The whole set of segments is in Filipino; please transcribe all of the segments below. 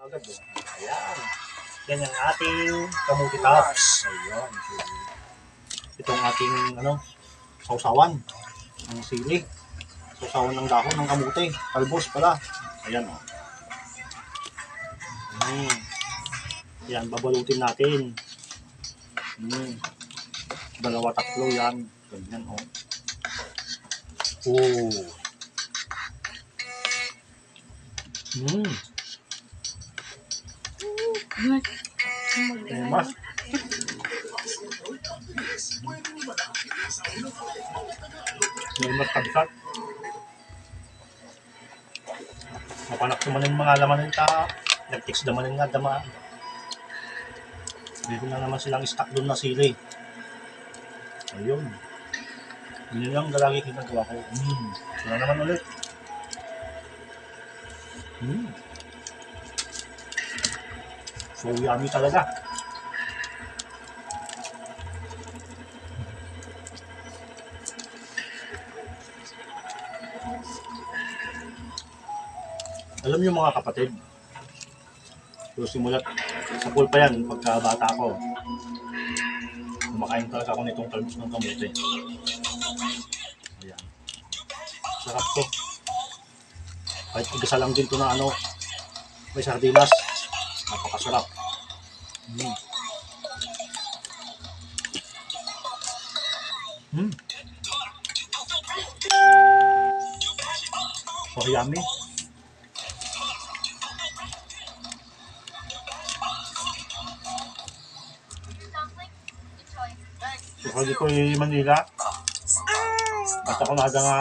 Agad oh. Ayan. Yan ang ating kamuti tops. Ayan. So, itong ating ano, sausawan. Ang sili. Sausawan ng dahon ng kamuti. Talbos pala. Ayan oh. Mm. Yan, babalutin natin. Mm. Dalawa tatlo yan. Ganyan oh. Oh. Mm. Mas. May mas kabsat. Mapanak naman yung mga laman ng ta. Nag-text naman nga dama. Dito na naman silang stock doon na sili. Ayun. Yun lang galagi ginagawa ko. Hmm. Wala naman ulit. Hmm. So yummy talaga. Alam niyo mga kapatid, so simulat sa pool pa yan, pagka bata ko, kumakain talaga ako nitong talbos ng kamote. Ayan. Sarap to. Kahit igasa lang din to na ano, may sardinas. Napakasarap. Mm. Mm. So yummy. So ko yung Manila. At ako na nga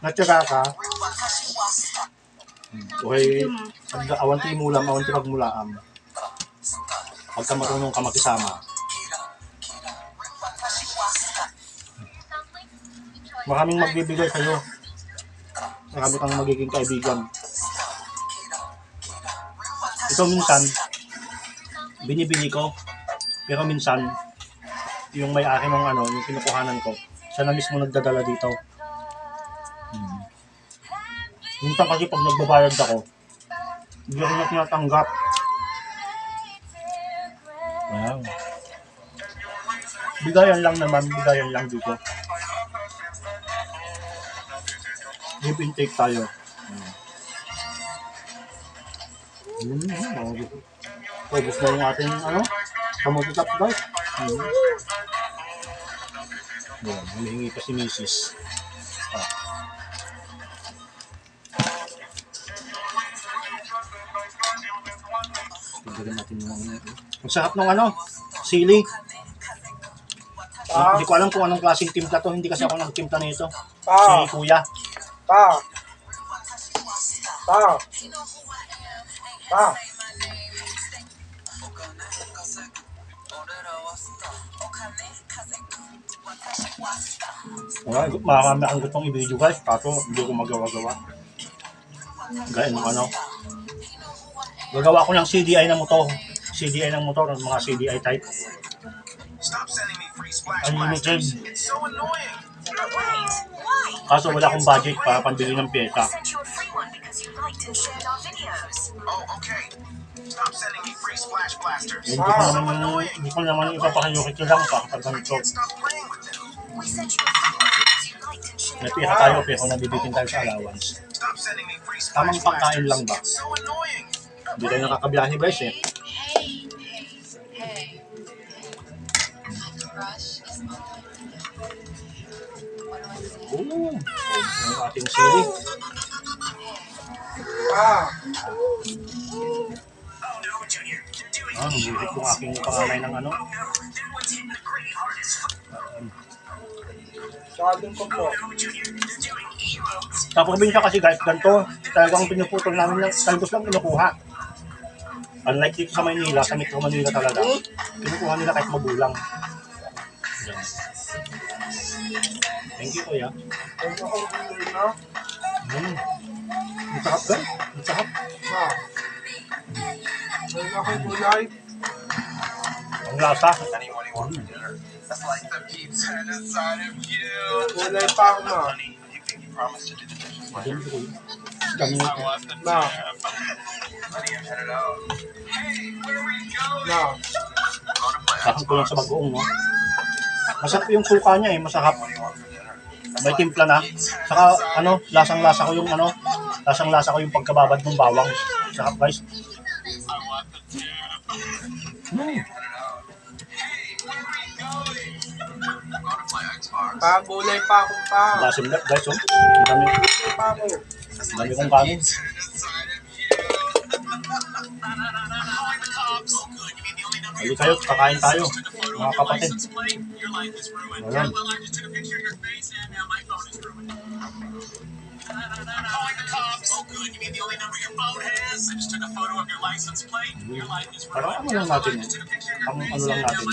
natyaga ka. Okay, ang awan ti mulam, awan ti pagmulaam. Pagka marunong ka makisama. Maraming magbibigay sa'yo. Marami kang magiging kaibigan. Ito minsan, binibili ko. Pero minsan, yung may akin ng ano, yung kinukuhanan ko, siya na mismo nagdadala dito. Minsan kasi pag nagbabayad ako, hindi ako na tinatanggap. Wow. Bigayan lang naman, bigayan lang dito. Give and take tayo. Mm, oh, gusto na yung ating ano, pamutitap guys. Mm. Yan, humihingi pa si Mrs. Tignan natin yung Ang sarap ng ano, sili. Pa, Hindi ko alam kung anong klaseng timpla to. Hindi kasi ako nagtimpla nito. pa, Si Kuya. pa. Pa. Pa. Wala, marami akong gustong i-video guys. Kaso hindi ko magawa-gawa. Gaya ng ano. Gagawa ko ng CDI ng motor. CDI ng motor, ng mga CDI type. Stop sending me free splash Unlimited. Kaso wala akong budget para pambili ng pyesa. sent you a free one because you liked and shared our videos. Oh, okay. Stop sending me free splash blasters. Hindi ko naman, hindi ko naman ipapakayukit lang pa kapag ganito. May pera tayo pero nabibitin tayo sa allowance. Stop sending me free Tamang splash pagkain lang ba? Hindi tayo nakakabiyahe guys eh. Hey, hey, hey. Crush is my What do I say? Oo. Oh, ang ating sili. Doing Ah, nabuhit yung aking panganay ng ano. Sabi ko po. No, Junior. They're doing emotes. Sa probinsya kasi guys, ganito. Talagang pinuputol namin ng talbos lang kinukuha. Unlike dito sa Maynila, sa Metro Manila talaga, kinukuha nila kahit magulang. Yan. Thank you, kuya. Mm. Ang sarap guys. Ang sarap. Pa. Ano ko gulay? Ang lasa. That's like the pizza inside of you. Gulay pa ako. Honey, you think you promised to do the dishes later? Kami Na. Na. Sakang ko lang sa bagoong, no? Masarap yung suka niya eh, masarap. May timpla na. Saka ano, lasang-lasa ko yung ano, lasang-lasa ko yung pagkababad ng bawang. Sarap guys. Mm. Pa, gulay pa ako pa. Lasim na guys, oh. Ang dami, Gulay pa ako. Dami kong kanin. Hali kayo, kakain tayo, mga kapatid. Ayan. Parang ano lang natin, eh. ang ano lang natin,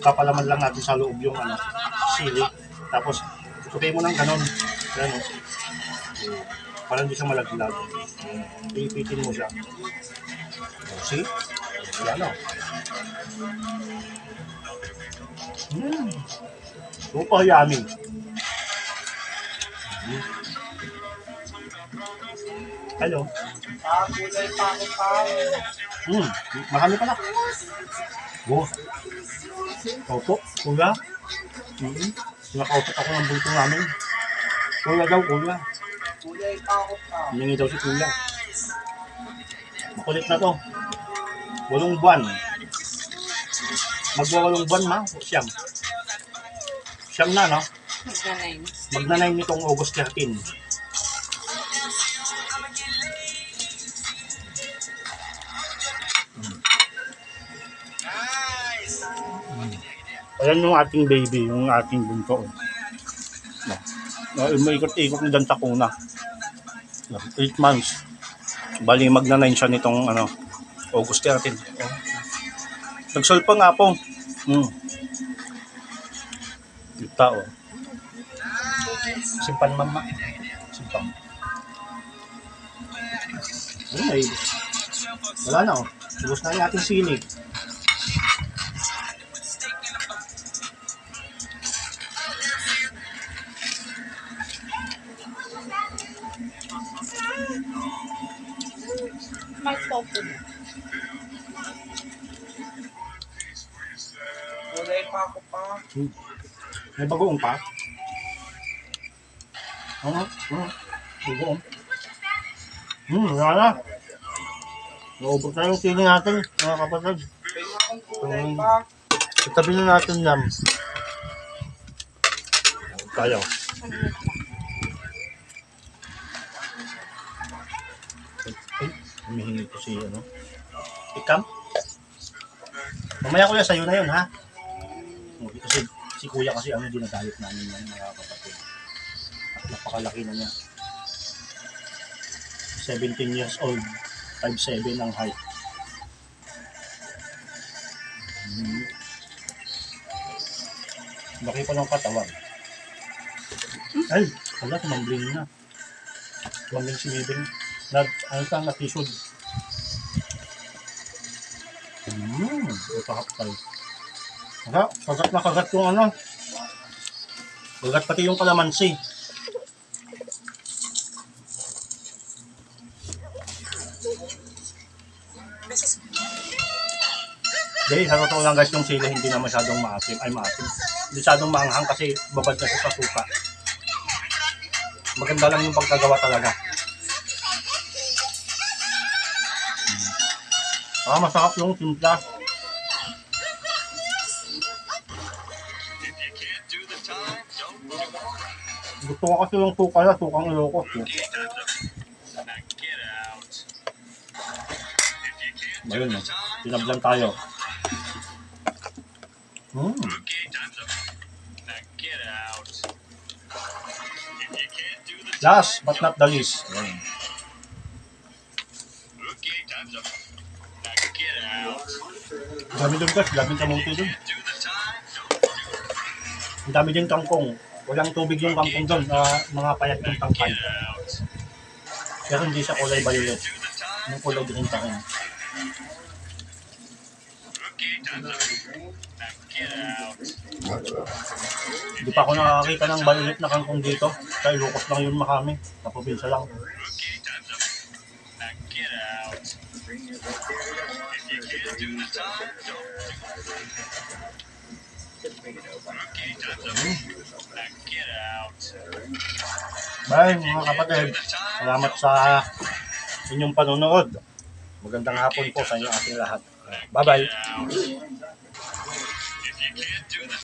kapalaman lang natin sa loob yung ano, sili. Tapos, tutupi mo ng ganon. Ganon. Parang hindi siya malaglag. Pipitin mo siya. Oh, See? Wala na. Hmm. Super yummy. Hmm. Hello. Hmm. Marami pala. Oh. Opo, kuya. Hmm. Nakautot ako ng bulto namin. Kuya daw, kuya. Hiningi daw si kuya. Makulit na to. Walong buwan. Magwawalong buwan ma. Siyam. Siyam na, no? Magna-nine. Magnanay nitong August 13. Ayan yung ating baby, yung ating bunso. No, umiikot-ikot na dyan sa kuna. 8 months. Bali, magna-9 siya nitong ano, August 13. Oh. Nagsol pa nga po. Hmm. Kita, oh. Simpan mama. Simpan. Ay. Wala na, oh. Ubus na yung ating sili. May tofu. Gulay pa ako pa. May bagoong pa? Oo, oo. Bagoong. Hmm, wala na. Naubos na yung sili natin, mga kapatid. Pa. Itabi na natin yan. Kaya. Ay, humihingi ko si ano. Ikam? Mamaya kuya, sa'yo na yun ha. Kasi si kuya kasi ano dinadalit namin yung mga kapatid. At napakalaki na niya. 17 years old. 5'7 ang height. Hmm. Laki pa ng katawan. Ay, wala, tumambling na. Tumambling si Bibing. Nag, ano ka, natisod. Hmm, ito kapal. Kaya, kagat na kagat yung ano. Kagat pati yung kalamansi. Dahil sa totoo lang guys, yung sili hindi na masyadong maasim. Ay maasim. Hindi masyadong maanghang kasi babad na siya sa suka. Maganda lang yung pagkagawa talaga. Ah, masarap yung timpla. Gusto ko kasi yung suka na, sukang ilokos. Eh. Ayun, eh. Pinablan tayo. Hmm. Last but not the least. Ayun. Dami doon guys, daming kamuti doon. Ang dami din kangkong. Walang tubig yung kangkong doon, ah, mga payat yung tangkay. Pero hindi siya kulay violet. Yung kulay green pa rin. Hindi pa ako nakakita ng violet na kangkong dito. Kaya lukos lang yun makami. Sa probinsya lang. Bye mga kapatid. Salamat sa inyong panonood. Magandang hapon po sa inyo ating lahat. Bye-bye.